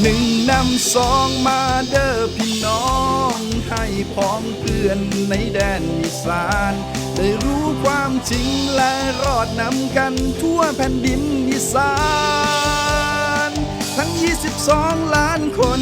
หนึ่งนำสองมาเด้อพี่น้อง ให้พ้องเพื่อนในแดนอีสาน ได้รู้ความจริงและรอดนำกันทั่วแผ่นดินอีสาน ทั้ง 22 ล้านคน